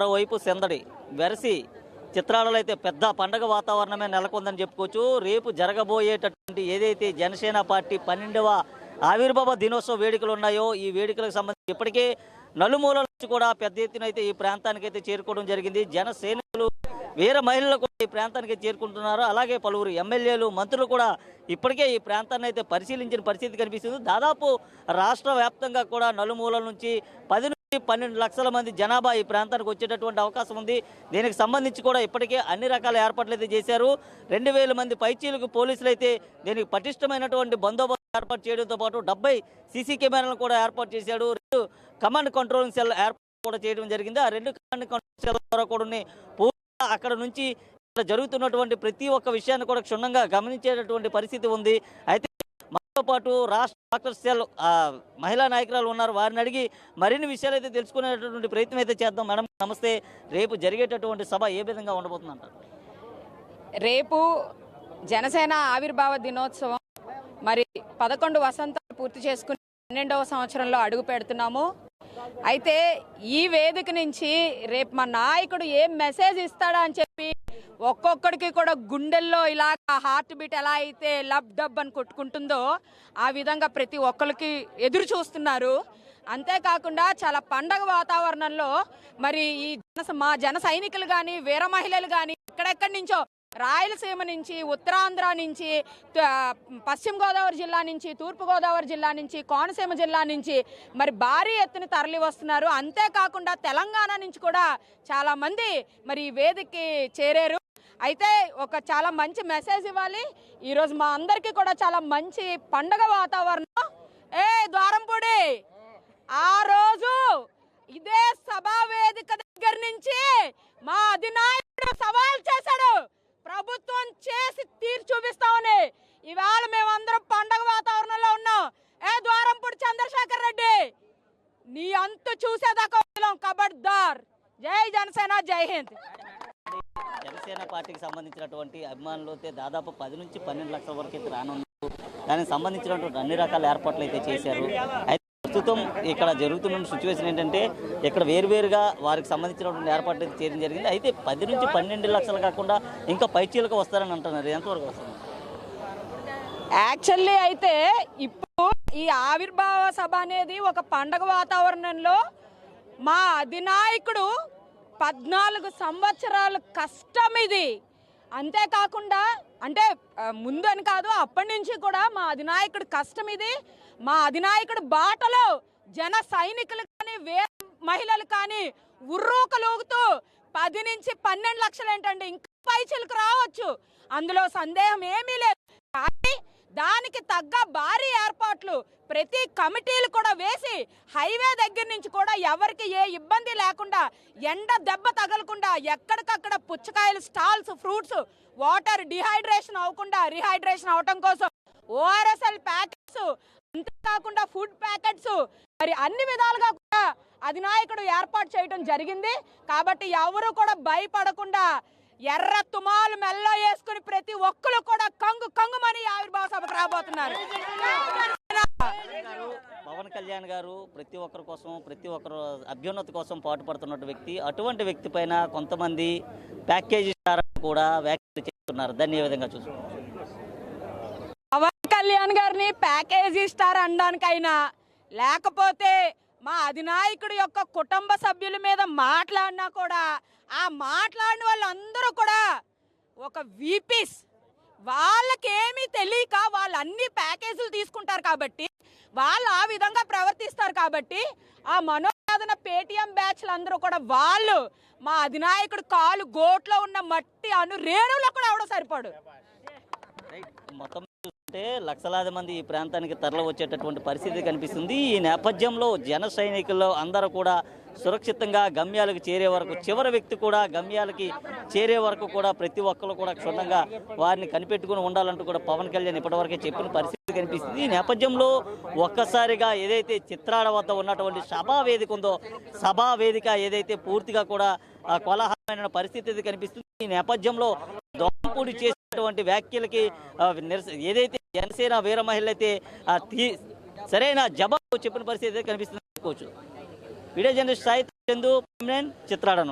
మరోవైపు సందడి వెరసి చిత్రాలలో అయితే పెద్ద పండగ వాతావరణమే నెలకొందని చెప్పుకోవచ్చు. రేపు జరగబోయేటటువంటి ఏదైతే జనసేన పార్టీ పన్నెండవ ఆవిర్భావ దినోత్సవ వేడుకలు ఉన్నాయో ఈ వేడుకలకు సంబంధించి ఇప్పటికే నలుమూలల నుంచి కూడా పెద్ద ఎత్తున అయితే ఈ ప్రాంతానికి అయితే చేరుకోవడం జరిగింది. జన సైనికులు వీర మహిళలు కూడా ఈ ప్రాంతానికి చేరుకుంటున్నారు. అలాగే పలువురు ఎమ్మెల్యేలు మంత్రులు కూడా ఇప్పటికే ఈ ప్రాంతాన్ని అయితే పరిశీలించిన పరిస్థితి కనిపిస్తుంది. దాదాపు రాష్ట్ర వ్యాప్తంగా కూడా నలుమూలల నుంచి పది పన్నెండు లక్షల మంది జనాభా ఈ ప్రాంతానికి వచ్చేటటువంటి అవకాశం ఉంది. దీనికి సంబంధించి కూడా ఇప్పటికే అన్ని రకాల ఏర్పాట్లు అయితే చేశారు. రెండు వేల మంది పైచీలకు పోలీసులు అయితే దీనికి పటిష్టమైనటువంటి బందోబస్తు ఏర్పాటు చేయడంతో పాటు డెబ్బై సీసీ కెమెరాలను కూడా ఏర్పాటు చేశాడు రెండు కమాండ్ కంట్రోల్ సెల్ ఏర్పాటు కూడా చేయడం జరిగింది. ఆ రెండు కమాండ్ కంట్రోల్ సెల్ ద్వారా కూడా పూర్తిగా అక్కడ నుంచి ఇక్కడ జరుగుతున్నటువంటి ప్రతి ఒక్క విషయాన్ని కూడా క్షుణ్ణంగా గమనించేటటువంటి పరిస్థితి ఉంది. అయితే పాటు రాష్ట్ర డాక్టర్ సెల్ మహిళా నాయకురాలు ఉన్నారు. వారిని అడిగి మరిన్ని విషయాలు అయితే తెలుసుకునేటటువంటి ప్రయత్నం అయితే చేద్దాం. మేడం నమస్తే. రేపు జరిగేటటువంటి సభ ఏ విధంగా ఉండబోతుందంట రేపు జనసేన ఆవిర్భావ దినోత్సవం. మరి పదకొండు వసంతాలు పూర్తి చేసుకుని పన్నెండవ సంవత్సరంలో అడుగు పెడుతున్నాము. అయితే ఈ వేదిక నుంచి రేపు మా నాయకుడు ఏం మెసేజ్ ఇస్తాడా అని చెప్పి ఒక్కొక్కడికి కూడా గుండెల్లో ఇలాగ హార్ట్ బీట్ ఎలా అయితే లబ్ డబ్ అని కొట్టుకుంటుందో ఆ విధంగా ప్రతి ఒక్కరికి ఎదురు చూస్తున్నారు. అంతేకాకుండా చాలా పండగ వాతావరణంలో మరి ఈ జన మా జన సైనికులు కానీ వీర మహిళలు కానీ ఎక్కడెక్కడి నుంచో రాయలసీమ నుంచి ఉత్తరాంధ్ర నుంచి పశ్చిమ గోదావరి జిల్లా నుంచి తూర్పు గోదావరి జిల్లా నుంచి కోనసీమ జిల్లా నుంచి మరి భారీ ఎత్తున తరలి వస్తున్నారు. అంతేకాకుండా తెలంగాణ నుంచి కూడా చాలామంది మరి ఈ వేదికకి చేరారు. అయితే ఒక చాలా మంచి మెసేజ్ ఇవ్వాలి. ఈరోజు మా అందరికీ కూడా చాలా మంచి పండగ వాతావరణం. ఏ ద్వారంపూడి ఆ రోజు ఇదే సభా వేదిక దగ్గర నుంచి మా అధినాయకుడు సవాల్ చేశాడు ప్రభుత్వం చేసి తీర్చి చూపిస్తామని ఇవాళ మేమందరం పండగ వాతావరణంలో ఉన్నాం ఏ ద్వారంపూడి చంద్రశేఖర్ రెడ్డి నీ అంతు చూసేదాకా వదలం కబడ్దార్. జై జనసేన జై హింద్. జనసేన పార్టీకి సంబంధించినటువంటి అభిమానులు అయితే దాదాపు పది నుంచి పన్నెండు లక్షల వరకు అయితే రానున్నారు. దానికి సంబంధించినటువంటి అన్ని రకాల ఏర్పాట్లు అయితే చేశారు. అయితే ప్రస్తుతం ఇక్కడ జరుగుతున్న సిచ్యువేషన్ ఏంటంటే ఇక్కడ వేరువేరుగా వారికి సంబంధించినటువంటి ఏర్పాట్లు అయితే చేయడం జరిగింది. అయితే పది నుంచి పన్నెండు లక్షలు కాకుండా ఇంకా పైచీలకు వస్తారని అంటున్నారు. ఎంతవరకు వస్తుంది? యాక్చువల్లీ అయితే ఇప్పుడు ఈ ఆవిర్భావ సభ అనేది ఒక పండగ వాతావరణంలో మా అధినాయకుడు పద్నాలుగు సంవత్సరాల కష్టం ఇది. అంతేకాకుండా అంటే ముందని ముందు అని కాదు అప్పటి నుంచి కూడా మా అధినాయకుడు కష్టం ఇది. మా అధినాయకుడు బాటలో జన సైనికులు కానీ వే మహిళలు కానీ ఉర్రూకలూగుతూ పది నుంచి పన్నెండు లక్షలు ఏంటంటే ఇంకా పైచలకు రావచ్చు. అందులో సందేహం ఏమీ లేదు. కానీ దానికి తగ్గ భారీ ఏర్పాట్లు ప్రతి కమిటీలు కూడా వేసి హైవే దగ్గర నుంచి కూడా ఎవరికి ఏ ఇబ్బంది లేకుండా ఎండ దెబ్బ తగలకుండా ఎక్కడికక్కడ పుచ్చకాయలు స్టాల్స్ ఫ్రూట్స్ వాటర్ డిహైడ్రేషన్ అవ్వకుండా రీహైడ్రేషన్ అవటం కోసం ఓఆర్ఎస్ఎల్ ప్యాకెట్స్ అంతేకాకుండా ఫుడ్ ప్యాకెట్స్ మరి అన్ని విధాలుగా కూడా అధినాయకుడు ఏర్పాటు చేయడం జరిగింది. కాబట్టి ఎవరు కూడా భయపడకుండా ఎర్ర తుమాలు మెల్ల వేసుకుని ప్రతి ఒక్కరు కూడా కంగు కంగు రాబోతున్నారు. పవన్ కళ్యాణ్ గారు ప్రతి ఒక్కరి కోసం ప్రతి ఒక్కరు అభ్యున్నతి కోసం పాటుపడుతున్న వ్యక్తి అటువంటి వ్యక్తి పైన కొంతమంది ప్యాకేజీ కూడా వ్యాఖ్యలు చేస్తున్నారు. దాన్ని ఏ విధంగా చూసుకుంటారు పవన్ కళ్యాణ్ గారిని ప్యాకేజీ స్టార్ అనడానికైనా లేకపోతే మా అధినాయకుడి యొక్క కుటుంబ సభ్యుల మీద మాట్లాడినా కూడా ఆ మాట్లాడిన వాళ్ళందరూ కూడా ఒక వీపీస్ వాళ్ళకేమీ తెలియక వాళ్ళు అన్ని ప్యాకేజీలు తీసుకుంటారు కాబట్టి వాళ్ళు ఆ విధంగా ప్రవర్తిస్తారు కాబట్టి ఆ మనోవేదన పేటిఎం బ్యాచ్లు అందరూ కూడా వాళ్ళు మా అధినాయకుడు కాలు గోట్లో ఉన్న మట్టి అను రేణువులో కూడా ఎవడో సరిపోడు. మొత్తం అంటే లక్షలాది మంది ఈ ప్రాంతానికి తరలి వచ్చేటటువంటి పరిస్థితి కనిపిస్తుంది. ఈ నేపథ్యంలో జన సైనికుల్లో అందరూ కూడా సురక్షితంగా గమ్యాలకు చేరే వరకు చివరి వ్యక్తి కూడా గమ్యాలకి చేరే వరకు కూడా ప్రతి ఒక్కరు కూడా క్షుణ్ణంగా వారిని కనిపెట్టుకుని ఉండాలంటూ కూడా పవన్ కళ్యాణ్ ఇప్పటివరకే చెప్పిన పరిస్థితి కనిపిస్తుంది. ఈ నేపథ్యంలో ఒక్కసారిగా ఏదైతే చిత్రాడ వద్ద ఉన్నటువంటి సభా వేదిక ఉందో సభా వేదిక ఏదైతే పూర్తిగా కూడా ఆ, కోలాహలమైన పరిస్థితి కనిపిస్తుంది. ఈ నేపథ్యంలో దోమపూడి చేసినటువంటి వ్యాఖ్యలకి ఏదైతే జనసేన వీర మహిళ అయితే ఆ, తీ- సరైన జవాబు చెప్పిన పరిస్థితి అయితే కనిపిస్తుంది అనుకోవచ్చు. Video journalist Sai Chandu చిత్రాడను